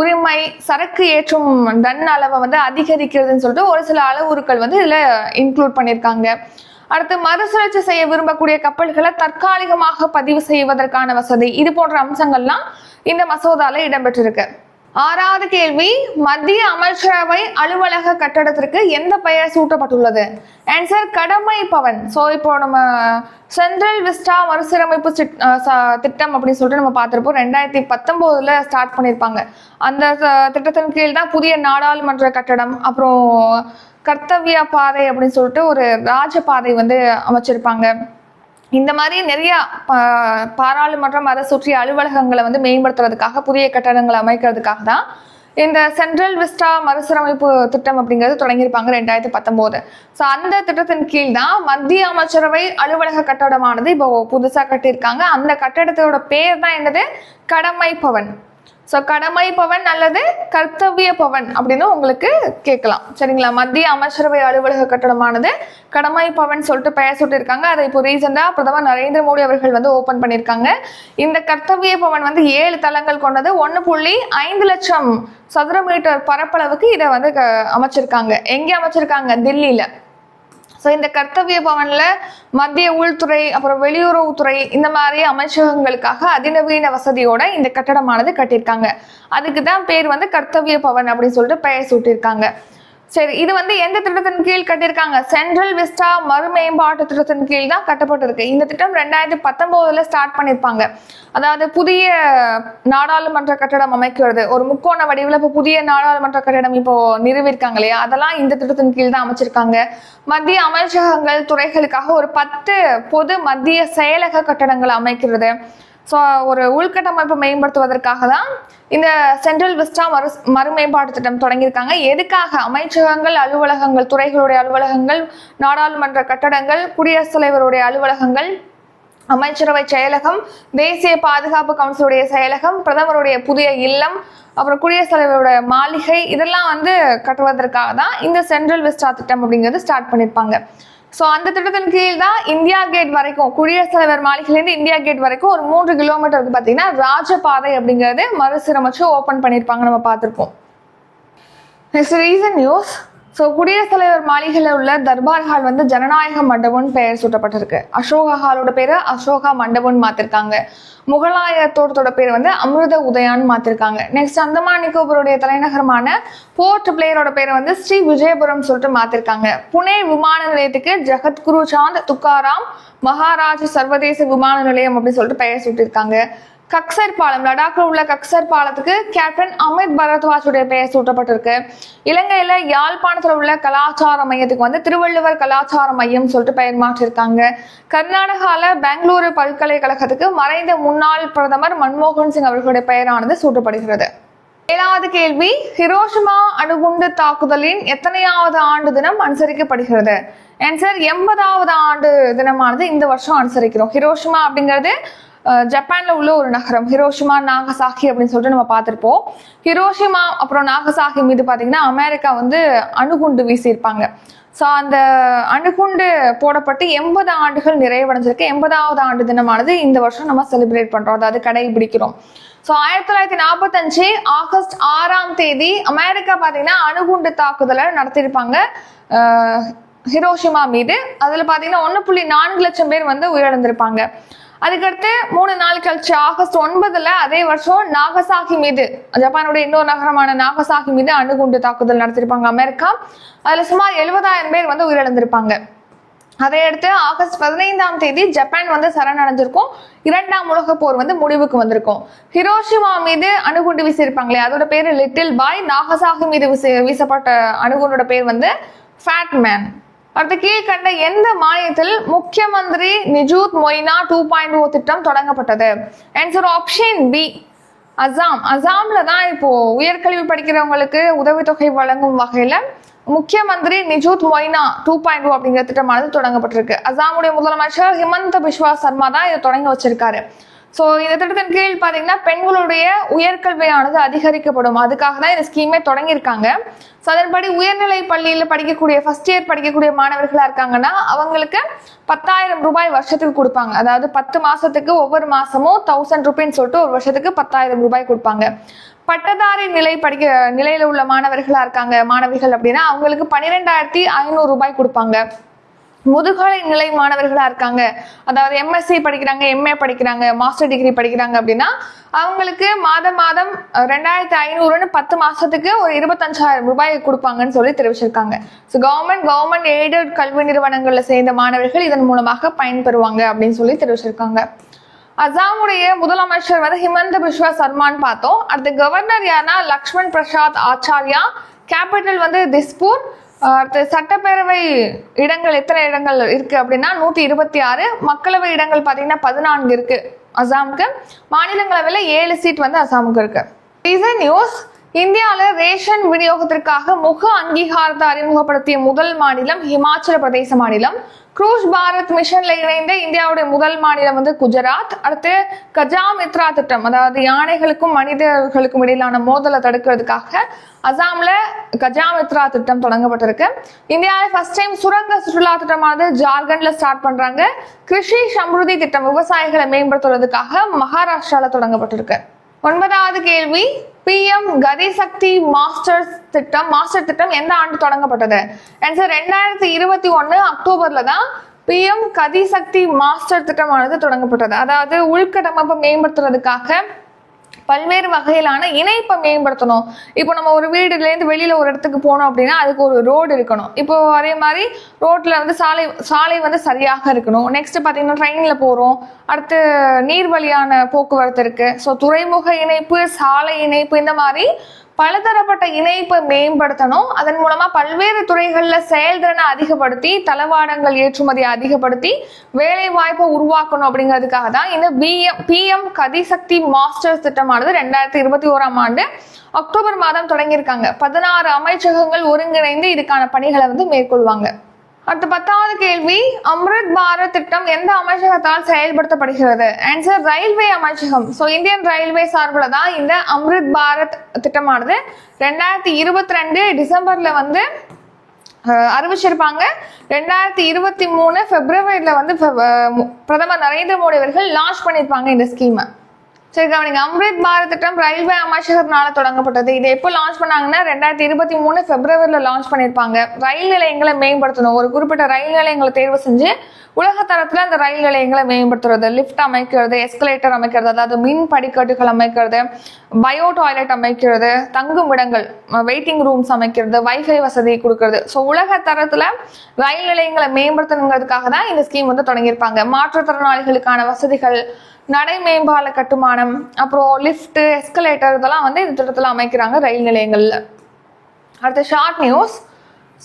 உரிமை சரக்கு ஏற்றும் டன் அளவை வந்து அதிகரிக்கிறதுன்னு சொல்லிட்டு ஒரு சில அளவுருக்கள் வந்து இதில் இன்க்ளூட் பண்ணியிருக்காங்க. அடுத்து மறுசுழற்சி செய்ய விரும்பக்கூடிய கப்பல்களை தற்காலிகமாக பதிவு செய்வதற்கான வசதி. இது போன்ற அம்சங்கள்லாம் இந்த மசோதால இடம்பெற்றிருக்கு. ஆறாவது கேள்வி மத்திய அமைச்சரவை அலுவலக கட்டடத்திற்கு எந்த பெயர் சூட்டப்பட்டுள்ளது? ஆன்சர் கடமை பவன். ஸோ இப்போ நம்ம சென்ட்ரல் விஸ்டா மறுசீரமைப்பு திட்டம் அப்படின்னு சொல்லிட்டு நம்ம பார்த்துருப்போம். ரெண்டாயிரத்தி பத்தொம்போதுல ஸ்டார்ட் பண்ணியிருப்பாங்க அந்த திட்டத்தின் கீழ் தான் புதிய நாடாளுமன்ற கட்டடம் அப்புறம் கர்த்தவ்ய பாதை அப்படின்னு சொல்லிட்டு ஒரு ராஜபாதை வந்து அமைச்சிருப்பாங்க. இந்த மாதிரி நிறைய பா- பாராளுமன்றம் அதை சுற்றி அலுவலகங்களை வந்து மேம்படுத்துறதுக்காக புதிய கட்டடங்களை அமைக்கிறதுக்காக தான் இந்த சென்ட்ரல் விஸ்டா மறுசீரமைப்பு திட்டம் அப்படிங்கிறது தொடங்கியிருப்பாங்க ரெண்டாயிரத்தி பத்தொம்போது. ஸோ அந்த திட்டத்தின் கீழ் தான் மத்திய அமைச்சரவை அலுவலக கட்டடமானது இப்போ புதுசாக கட்டியிருக்காங்க. அந்த கட்டடத்தோட பேர் தான் என்னது? கடமை பவன் ஸோ கடமை பவன் அல்லது கர்த்தவிய பவன் அப்படின்னு உங்களுக்கு கேட்கலாம். சரிங்களா? மத்திய அமைச்சரவை அலுவலக கட்டடமானது கடமை பவன் சொல்லிட்டு பெயர் சொல்லியிருக்காங்க. அதை இப்போ ரீசெண்டாக பிரதமர் நரேந்திர மோடி அவர்கள் வந்து ஓப்பன் பண்ணியிருக்காங்க. இந்த கர்த்தவிய பவன் வந்து ஏழு தளங்கள் கொண்டது. ஒன்று புள்ளி ஐந்து லட்சம் சதுர மீட்டர் பரப்பளவுக்கு இதை வந்து க- அமைச்சிருக்காங்க. எங்கே அமைச்சிருக்காங்க? தில்லியில். ஸோ இந்த கர்த்தவிய பவனில் மத்திய உள்துறை அப்புறம் வெளியுறவுத்துறை இந்த மாதிரி அமைச்சகங்களுக்காக அதிநவீன வசதியோட இந்த கட்டடமானது கட்டியிருக்காங்க. அதுக்கு தான் பேர் வந்து கர்த்தவிய பவன் அப்படின்னு சொல்லிட்டு பெயர் சூட்டியிருக்காங்க. சரி இது வந்து எந்த திட்டத்தின் கீழ் கட்டியிருக்காங்க? சென்ட்ரல் விஸ்டா மறுமேம்பாட்டு திட்டத்தின் கீழ் தான் கட்டப்பட்டிருக்கு. இந்த திட்டம் ரெண்டாயிரத்தி பத்தொன்பதுல ஸ்டார்ட் பண்ணியிருப்பாங்க. அதாவது புதிய நாடாளுமன்ற கட்டடம் அமைக்கிறது. ஒரு முக்கோண வடிவில் இப்போ புதிய நாடாளுமன்ற கட்டடம் இப்போ நிறுவியிருக்காங்க இல்லையா? அதெல்லாம் இந்த திட்டத்தின் கீழ் தான் அமைச்சிருக்காங்க. மத்திய அமைச்சகங்கள் துறைகளுக்காக ஒரு பத்து பொது மத்திய செயலக கட்டடங்களை அமைக்கிறது. ஸோ ஒரு உள்கட்டமைப்பை மேம்படுத்துவதற்காக தான் இந்த சென்ட்ரல் விஸ்டா மறு மறுமேம்பாட்டு திட்டம் தொடங்கியிருக்காங்க. எதுக்காக? அமைச்சகங்கள் அலுவலகங்கள் துறைகளுடைய அலுவலகங்கள் நாடாளுமன்ற கட்டடங்கள் குடியரசுத் தலைவருடைய அலுவலகங்கள் அமைச்சரவை செயலகம் தேசிய பாதுகாப்பு கவுன்சிலுடைய செயலகம் பிரதமருடைய புதிய இல்லம் அப்புறம் குடியரசுத் தலைவருடைய மாளிகை இதெல்லாம் வந்து கட்டுவதற்காக தான் இந்த சென்ட்ரல் விஸ்டா திட்டம் அப்படிங்கிறது ஸ்டார்ட் பண்ணியிருப்பாங்க. ஸோ அந்த திட்டத்தின் கீழ் தான் இந்தியா கேட் வரைக்கும் குடியரசுத் தலைவர் மாளிகையிலேருந்து இந்தியா கேட் வரைக்கும் ஒரு மூன்று கிலோமீட்டருக்கு பார்த்தீங்கன்னா ராஜபாதை அப்படிங்கிறது மறுசீரமைச்சு ஓப்பன் பண்ணியிருப்பாங்க நம்ம பார்த்துருக்கோம் நெக்ஸ்ட் ரீசன் நியூஸ் ஸோ குடியரசுத் தலைவர் மாளிகையில் உள்ள தர்பார் ஹால் வந்து ஜனநாயக மண்டபம்னு பெயர் சூட்டப்பட்டிருக்கு. அசோகா ஹாலோட பேரை அசோகா மண்டபம்னு மாத்திருக்காங்க. முகலாய தோட்டத்தோட பேர் வந்து அமிர்த உதயான்னு மாத்திருக்காங்க. நெக்ஸ்ட் அந்தமான் நிக்கோபருடைய தலைநகரமான போர்ட் பிளேயரோட பேரை வந்து ஸ்ரீ விஜயபுரம் சொல்லிட்டு மாத்திருக்காங்க. புனே விமான நிலையத்துக்கு ஜெகத்குரு சாந்த் துக்காராம் மகாராஜ் சர்வதேச விமான நிலையம் அப்படின்னு சொல்லிட்டு பெயர் சூட்டியிருக்காங்க கக்சர் பாலம் லடாக்ல உள்ள கக்சர் பாலத்துக்கு கேப்டன் அமித் பரத்வாஜுடைய பெயர் சூட்டப்பட்டிருக்கு. இலங்கையில யாழ்ப்பாணத்துல உள்ள கலாச்சார மையத்துக்கு வந்து திருவள்ளுவர் கலாச்சார மையம் சொல்லிட்டு பெயர் மாற்றிருக்காங்க. கர்நாடகால பெங்களூரு பல்கலைக்கழகத்துக்கு மறைந்த முன்னாள் பிரதமர் மன்மோகன் சிங் அவர்களுடைய பெயரானது சூட்டப்படுகிறது. ஏழாவது கேள்வி ஹிரோஷிமா அணுகுண்டு தாக்குதலின் எத்தனையாவது ஆண்டு தினம் அனுசரிக்கப்படுகிறது? ஆன்சர் எண்பதாவது ஆண்டு தினமானது இந்த வருஷம் அனுசரிக்கிறோம். ஹிரோஷிமா அப்படிங்கிறது ஜப்பான்ல உள்ள ஒரு நகரம் ஹிரோஷிமா நாகசாகி அப்படின்னு சொல்லிட்டு நம்ம பார்த்துருப்போம். ஹிரோஷிமா அப்புறம் நாகசாகி மீது பார்த்தீங்கன்னா அமெரிக்கா வந்து அணுகுண்டு வீசியிருப்பாங்க. ஸோ அந்த அணுகுண்டு போடப்பட்டு எண்பது ஆண்டுகள் நிறைவடைஞ்சிருக்கு. எண்பதாவது ஆண்டு தினமானது இந்த வருஷம் நம்ம செலிப்ரேட் பண்றோம். அதாவது கடைபிடிக்கிறோம். ஸோ ஆயிரத்தி தொள்ளாயிரத்தி நாற்பத்தஞ்சு ஆகஸ்ட் ஆறாம் தேதி அமெரிக்கா பார்த்தீங்கன்னா அணுகுண்டு தாக்குதலை நடத்தியிருப்பாங்க ஹிரோஷிமா மீது. அதில் பார்த்தீங்கன்னா ஒன்று புள்ளி நான்கு லட்சம் பேர் வந்து உயிரிழந்திருப்பாங்க. அதுக்கடுத்து மூணு நாள் கழிச்சு ஆகஸ்ட் ஒன்பதுல அதே வருஷம் நாகசாகி மீது ஜப்பானுடைய இன்னொரு நகரமான நாகசாகி மீது அணுகுண்டு தாக்குதல் நடத்திருப்பாங்க அமெரிக்கா. அதுல சுமார் எழுபதாயிரம் பேர் வந்து உயிரிழந்திருப்பாங்க. அதையடுத்து ஆகஸ்ட் பதினைந்தாம் தேதி ஜப்பான் வந்து சரணடைஞ்சிருக்கும். இரண்டாம் உலக போர் வந்து முடிவுக்கு வந்திருக்கும். ஹிரோஷிமா மீது அணுகுண்டு வீசியிருப்பாங்களே அதோட பேரு லிட்டில் பாய். நாகசாகி மீது வீசப்பட்ட அணுகுண்டோட பேர் வந்து ஃபேட் மேன் அடுத்து கீழ்கண்ட எந்த மாநிலத்தில் முக்கியமந்திரி நிஜூத் மொய்னா டூ பாயிண்ட் ஓ திட்டம் தொடங்கப்பட்டது? Answer option B Assam. அசாம்ல தான் இப்போ உயர்கல்வி படிக்கிறவங்களுக்கு உதவித்தொகை வழங்கும் வகையில Mukhyamantri Nijut Moina two point oh அப்படிங்கிற திட்டமானது தொடங்கப்பட்டிருக்கு. அசாமுடைய முதலமைச்சர் ஹிமந்த பிஸ்வா சர்மா தான் இதை தொடங்கி வச்சிருக்காரு. ஸோ இந்த திட்டத்தின் கீழ் பார்த்தீங்கன்னா பெண்களுடைய உயர்கல்வியானது அதிகரிக்கப்படும். அதுக்காக தான் இந்த ஸ்கீமே தொடங்கியிருக்காங்க. ஸோ அதன்படி உயர்நிலை பள்ளியில் படிக்கக்கூடிய ஃபர்ஸ்ட் இயர் படிக்கக்கூடிய மாணவர்களாக இருக்காங்கன்னா அவங்களுக்கு பத்தாயிரம் ரூபாய் வருஷத்துக்கு கொடுப்பாங்க. அதாவது பத்து மாதத்துக்கு ஒவ்வொரு மாதமும் தௌசண்ட் ருபீன்னு சொல்லிட்டு ஒரு வருஷத்துக்கு பத்தாயிரம் ரூபாய் கொடுப்பாங்க. பட்டதாரி நிலை படிக்க நிலையில் உள்ள மாணவர்களாக இருக்காங்க மாணவிகள் அப்படின்னா அவங்களுக்கு பன்னிரெண்டாயிரத்தி ஐநூறு ரூபாய் கொடுப்பாங்க. முதுகலை நிலை மாணவர்களாக இருக்காங்க. அதாவது எம்எஸ்சி படிக்கிறாங்க எம்ஏ படிக்கிறாங்க மாஸ்டர் டிகிரி படிக்கிறாங்க அப்படின்னா அவங்களுக்கு மாதம் மாதம் ரெண்டாயிரத்தி ஐநூறுன்னு பத்து மாதத்துக்கு ஒரு இருபத்தஞ்சாயிரம் ரூபாய் கொடுப்பாங்கன்னு சொல்லி தெரிவிச்சிருக்காங்க. ஸோ கவர்மெண்ட் கவர்மெண்ட் எய்டட் கல்வி நிறுவனங்களில் சேர்ந்த மாணவர்கள் இதன் மூலமாக பயன்பெறுவாங்க அப்படின்னு சொல்லி தெரிவிச்சிருக்காங்க. அசாமுடைய முதலமைச்சர் வந்து ஹிமந்த பிஸ்வா சர்மான்னு பார்த்தோம். அடுத்து கவர்னர் யாருன்னா லக்ஷ்மண் பிரசாத் ஆச்சாரியா. கேபிட்டல் வந்து திஸ்பூர். அடுத்து சட்டப்பேரவை இடங்கள் எத்தனை இடங்கள் இருக்கு அப்படின்னா நூத்தி இருபத்தி ஆறு மக்களவை இடங்கள் பார்த்தீங்கன்னா பதினான்கு இருக்கு அசாமுக்கு. மாநிலங்களவையில் ஏழு சீட் வந்து அசாமுக்கு இருக்கு. ரீசன் நியூஸ் இந்தியாவில் ரேஷன் விநியோகத்திற்காக முக அங்கீகாரத்தை அறிமுகப்படுத்திய முதல் மாநிலம் ஹிமாச்சல பிரதேச மாநிலம். குரூஸ் பாரத் மிஷன்ல இணைந்த இந்தியாவுடைய முதல் மாநிலம் வந்து குஜராத். அடுத்து கஜா மித்ரா திட்டம் அதாவது யானைகளுக்கும் மனிதர்களுக்கும் இடையிலான மோதலை தடுக்கிறதுக்காக அசாம்ல கஜா மித்ரா திட்டம் தொடங்கப்பட்டிருக்கு. இந்தியாவில் ஃபர்ஸ்ட் டைம் சுரங்க சுற்றுலா திட்டமானது ஜார்க்கண்ட்ல ஸ்டார்ட் பண்றாங்க. கிருஷி சம்ருதி திட்டம் விவசாயிகளை மேம்படுத்துவதற்காக மகாராஷ்டிரால தொடங்கப்பட்டிருக்கு. ஒன்பதாவது கேள்வி பிஎம் கதிசக்தி மாஸ்டர்ஸ் திட்டம் மாஸ்டர் திட்டம் எந்த ஆண்டு தொடங்கப்பட்டது? ஆன்சர் ரெண்டாயிரத்தி இருபத்தி ஒன்று அக்டோபர்ல தான் பிஎம் கதிசக்தி மாஸ்டர் திட்டமானது தொடங்கப்பட்டது. அதாவது உள்கட்டமைப்பை மேம்படுத்துறதுக்காக பல்வேறு வகையிலான இணைப்பை மேம்படுத்தணும். இப்போ நம்ம ஒரு வீடுலேருந்து வெளியில் ஒரு இடத்துக்கு போனோம் அப்படின்னா அதுக்கு ஒரு ரோடு இருக்கணும். இப்போ அதே மாதிரி ரோட்டில் வந்து சாலை சாலை வந்து சரியாக இருக்கணும். நெக்ஸ்ட் பார்த்தீங்கன்னா ட்ரெயினில் போகிறோம் அடுத்து நீர்வழியான போக்குவரத்து இருக்குது ஸோ துறைமுக இணைப்பு சாலை இணைப்பு இந்த மாதிரி பலதரப்பட்ட இணைப்பை மேம்படுத்தணும். அதன் மூலமா பல்வேறு துறைகளில் செயல்திறனை அதிகப்படுத்தி தளவாடங்கள் ஏற்றுமதியை அதிகப்படுத்தி வேலை வாய்ப்பை உருவாக்கணும் அப்படிங்கிறதுக்காக தான் இந்த பிஎம் பிஎம் கதிசக்தி மாஸ்டர்ஸ் திட்டமானது ரெண்டாயிரத்தி இருபத்தி ஓராம் ஆண்டு அக்டோபர் மாதம் தொடங்கியிருக்காங்க. பதினாறு அமைச்சகங்கள் ஒருங்கிணைந்து இதுக்கான பணிகளை வந்து மேற்கொள்வாங்க. அடுத்த பத்தாவது கேள்வி அம்ருத் பாரத் திட்டம் எந்த அமைச்சகத்தால் செயல்படுத்தப்படுகிறது? ஆன்சர் ரயில்வே அமைச்சகம். ஸோ இந்தியன் ரயில்வே சார்பில் தான் இந்த அம்ருத் பாரத் திட்டமானது ரெண்டாயிரத்தி இருபத்தி ரெண்டு டிசம்பர்ல வந்து அறிவிச்சிருப்பாங்க. ரெண்டாயிரத்தி இருபத்தி மூணு பிப்ரவரியில் வந்து பிரதமர் நரேந்திர மோடி அவர்கள் லான்ச் பண்ணியிருப்பாங்க இந்த ஸ்கீமை சரி கவனிங்க. அம்ரித் பாரத் திட்டம் ரயில்வே அமைச்சகத்தினால தொடங்கப்பட்டது. இதை எப்போ லான்ச் பண்ணாங்கன்னா ரெண்டாயிரத்தி இருபத்தி மூணு பிப்ரவரியில் லான்ச் பண்ணியிருப்பாங்க ரயில் நிலையங்களை மேம்படுத்தணும். ஒரு குறிப்பிட்ட ரயில் நிலையங்களை தேர்வு செஞ்சு உலக தரத்தில் அந்த ரயில் நிலையங்களை மேம்படுத்துறது லிஃப்ட் அமைக்கிறது எஸ்கலேட்டர் அமைக்கிறது அதாவது மின் படிக்கட்டுகள் அமைக்கிறது பயோ டாய்லெட் அமைக்கிறது தங்கும் இடங்கள் வெயிட்டிங் ரூம்ஸ் அமைக்கிறது வைஃபை வசதி கொடுக்கறது. ஸோ உலக தரத்தில் ரயில் நிலையங்களை மேம்படுத்தணுங்கிறதுக்காக தான் இந்த ஸ்கீம் வந்து தொடங்கியிருப்பாங்க. மாற்றுத்திறனாளிகளுக்கான வசதிகள் நடை மேம்பால கட்டுமானம் அப்புறம் லிஃப்ட் எஸ்கலேட்டர் இதெல்லாம் வந்து இந்த திட்டத்தில் அமைக்கிறாங்க ரயில் நிலையங்களில். அடுத்த ஷார்ட் நியூஸ்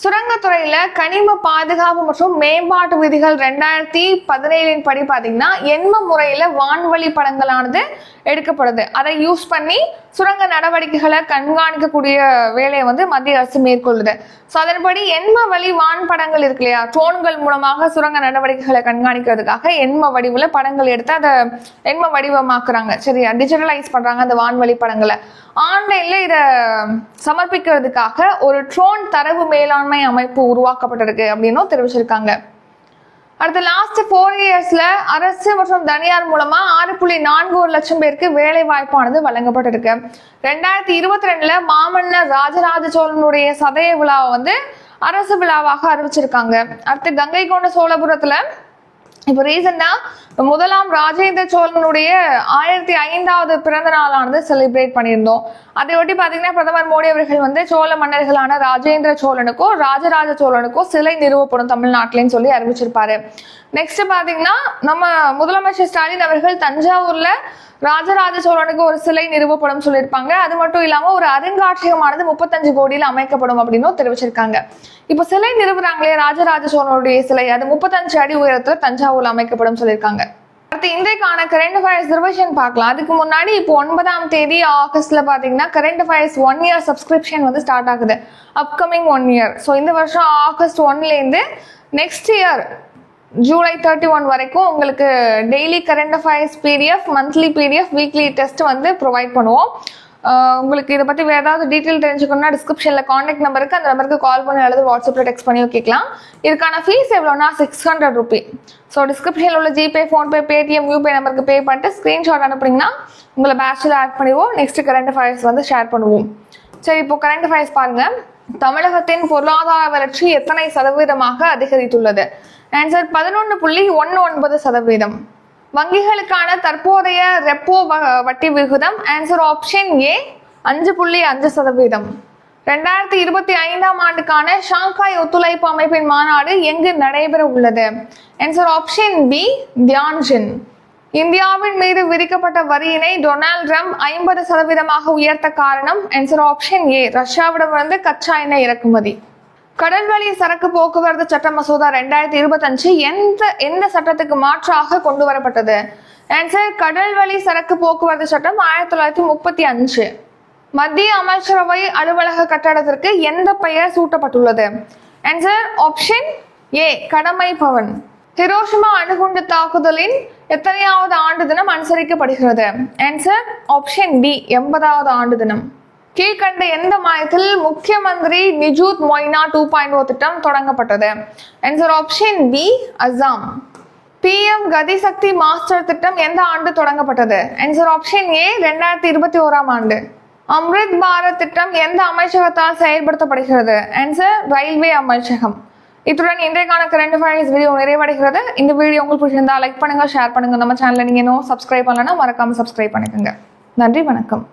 சுரங்கத்துறையில கனிம பாதுகாப்பு மற்றும் மேம்பாட்டு விதிகள் ரெண்டாயிரத்தி பதினேழின் படி பாத்தீங்கன்னா எண்ம முறையில வான்வழி படங்களானது எடுக்கப்படுது. அதை யூஸ் பண்ணி சுரங்க நடவடிக்கைகளை கண்காணிக்கக்கூடிய வேலையை வந்து மத்திய அரசு மேற்கொள்ளுது. ஸோ அதன்படி எண்ம வழி வான் படங்கள் இருக்கு இல்லையா? ட்ரோன்கள் மூலமாக சுரங்க நடவடிக்கைகளை கண்காணிக்கிறதுக்காக எண்ம வடிவில் படங்கள் எடுத்து அதை எண்ம வடிவமாக்குறாங்க. சரியா டிஜிட்டலைஸ் பண்ணுறாங்க அந்த வான்வழி படங்களை. ஆன்லைனில் இதை சமர்ப்பிக்கிறதுக்காக ஒரு ட்ரோன் தரவு மேலாண்மை அமைப்பு உருவாக்கப்பட்டிருக்கு அப்படின்னும் தெரிவிச்சிருக்காங்க. அடுத்த லாஸ்ட் ஃபோர் இயர்ஸ்ல அரசு மற்றும் தனியார் மூலமா ஆறு புள்ளி நான்கு ஒரு லட்சம் பேருக்கு வேலை வாய்ப்பானது வழங்கப்பட்டிருக்கு. ரெண்டாயிரத்தி இருபத்தி ரெண்டுல மாமன்னர் ராஜராஜ சோழனுடைய சதய விழாவை வந்து அரசு விழாவாக அறிவிச்சிருக்காங்க. அடுத்து கங்கை கொண்ட சோழபுரத்துல இப்போ ரீசெண்டா முதலாம் ராஜேந்திர சோழனுடைய ஆயிரத்தி ஐந்தாவது பிறந்த நாளானது செலிப்ரேட் பண்ணியிருந்தோம். அதையொட்டி பார்த்தீங்கன்னா பிரதமர் மோடி அவர்கள் வந்து சோழ மன்னர்களான ராஜேந்திர சோழனுக்கும் ராஜராஜ சோழனுக்கும் சிலை நிறுவப்படும் தமிழ்நாட்டிலேன்னு சொல்லி அறிவிச்சிருப்பாரு. நெக்ஸ்ட் பார்த்தீங்கன்னா நம்ம முதலமைச்சர் ஸ்டாலின் அவர்கள் தஞ்சாவூர்ல ராஜராஜ சோழனுக்கு ஒரு சிலை நிறுவப்படும் சொல்லியிருப்பாங்க. அது மட்டும் இல்லாம ஒரு அருங்காட்சியகமானது முப்பத்தஞ்சு கோடியில் அமைக்கப்படும் அப்படின்னு தெரிவிச்சிருக்காங்க. இப்போ சிலை நிறுவுறாங்களே ராஜராஜ சோழனுடைய சிலை அது முப்பத்தஞ்சு அடி உயரத்துல தஞ்சாவூர்ல அமைக்கப்படும் சொல்லியிருக்காங்க. அடுத்து இன்றைக்கான கரண்ட் அஃபேர்ஸ் ரிவிஷன் பார்க்கலாம். அதுக்கு முன்னாடி இப்போ ஒன்பதாம் தேதி ஆகஸ்ட்ல பாத்தீங்கன்னா current affairs one year subscription வந்து ஸ்டார்ட் ஆகுது. அப்கமிங் ஒன் இயர் ஸோ இந்த வருஷம் ஆகஸ்ட் ஒன்லேருந்து next year July thirty one வரைக்கும் உங்களுக்கு daily current affairs PDF monthly PDF weekly test வந்து ப்ரொவைட் பண்ணுவோம். உங்களுக்கு இதை பற்றி வேறு ஏதாவது டீட்டெயில் தெரிஞ்சுக்கணும்னா டிஸ்கிரிப்ஷனில் காண்டாக்ட் நம்பருக்கு அந்த நம்பருக்கு கால் பண்ணி அல்லது வாட்ஸ்அப்பில் டெக்ஸ்ட் பண்ணி கேட்கலாம். இதுக்கான ஃபீஸ் எவ்வளோனா சிக்ஸ் ஹண்ட்ரட் ருபி ஸோ டிஸ்கிரிப்ஷனில் உள்ள ஜிபே ஃபோன்பே பேடிஎம் யூபே நம்பருக்கு பே பண்ணிட்டு ஸ்க்ரீன்ஷாட் அனுப்புனீங்கன்னா உங்களை பேட்சில் ஆட் பண்ணிவோம் நெக்ஸ்ட் கரண்ட் அஃபேர்ஸ் வந்து ஷேர் பண்ணுவோம். சரி இப்போ கரண்ட் அஃபேர்ஸ் பாருங்கள் தமிழகத்தின் பொருளாதார வளர்ச்சி எத்தனை சதவீதமாக அதிகரித்துள்ளது? ஆன்சர் பதினொன்று புள்ளி ஒன்று ஒன்பது சதவீதம். வங்கிகளுக்கான தற்போதைய ரெப்போ வ- வட்டி விகிதம் ஆன்சர் ஆப்ஷன் ஏ அஞ்சு புள்ளி அஞ்சு சதவீதம். ரெண்டாயிரத்தி இருபத்தி ஐந்தாம் ஆண்டுக்கான ஷாங்காய் ஒத்துழைப்பு அமைப்பின் மாநாடு எங்கு நடைபெற உள்ளது? Answer option B Tianjin. இந்தியாவின் மீது விதிக்கப்பட்ட வரியினை டொனால்ட் ட்ரம்ப் ஐம்பது சதவீதமாக உயர்த்த காரணம் ஆன்சர் ஆப்ஷன் ஏ ரஷ்யாவிடமிருந்து கச்சா எண்ணெய் இறக்குமதி. கடல்வழி சரக்கு போக்குவரத்து சட்ட மசோதா ரெண்டாயிரத்தி இருபத்தஞ்சு எந்த எந்த சட்டத்துக்கு மாற்றாக கொண்டு வரப்பட்டது ஆன்சர் கடல்வழி சரக்கு போக்குவரத்து சட்டம் ஆயிரத்தி தொள்ளாயிரத்தி முப்பத்தி அஞ்சு. மத்திய அமைச்சரவை அலுவலக கட்டடத்திற்கு எந்த பெயர் சூட்டப்பட்டுள்ளது? ஆன்சர் ஆப்ஷன் ஏ கடமை பவன். ஹிரோஷிமா அணுகுண்டு தாக்குதலின் எத்தனையாவது ஆண்டு தினம் அனுசரிக்கப்படுகிறது? ஆன்சர் ஆப்ஷன் பி எண்பதாவது ஆண்டு தினம். கீழ்கண்ட எந்த மாதத்தில் முக்கிய மந்திரி நிஜூத் மொய்னா டூ பாயிண்ட் ஓ திட்டம் தொடங்கப்பட்டது? Answer option B Assam. PM GatiShakti master திட்டம் எந்த ஆண்டு தொடங்கப்பட்டது? ஆன்சர் ஆப்ஷன் ஏ ரெண்டாயிரத்தி இருபத்தி ஓராம் ஆண்டு. அம்ரித் பாரத் திட்டம் எந்த அமைச்சகத்தால் செயல்படுத்தப்படுகிறது? ஆன்சர் ரயில்வே அமைச்சகம். இத்துடன் இன்றைக்கான கரண்ட் அஃபேர்ஸ் வீடியோ நிறைவடைகிறது. இந்த வீடியோ உங்களுக்கு பிடிச்சிருந்தா லைக் பண்ணுங்க ஷேர் பண்ணுங்க. நம்ம சேனலை நீங்க இன்னும் சப்ஸ்கிரைப் பண்ணலன்னா மறக்காம சப்ஸ்கிரைப் பண்ணிக்கோங்க. நன்றி வணக்கம்.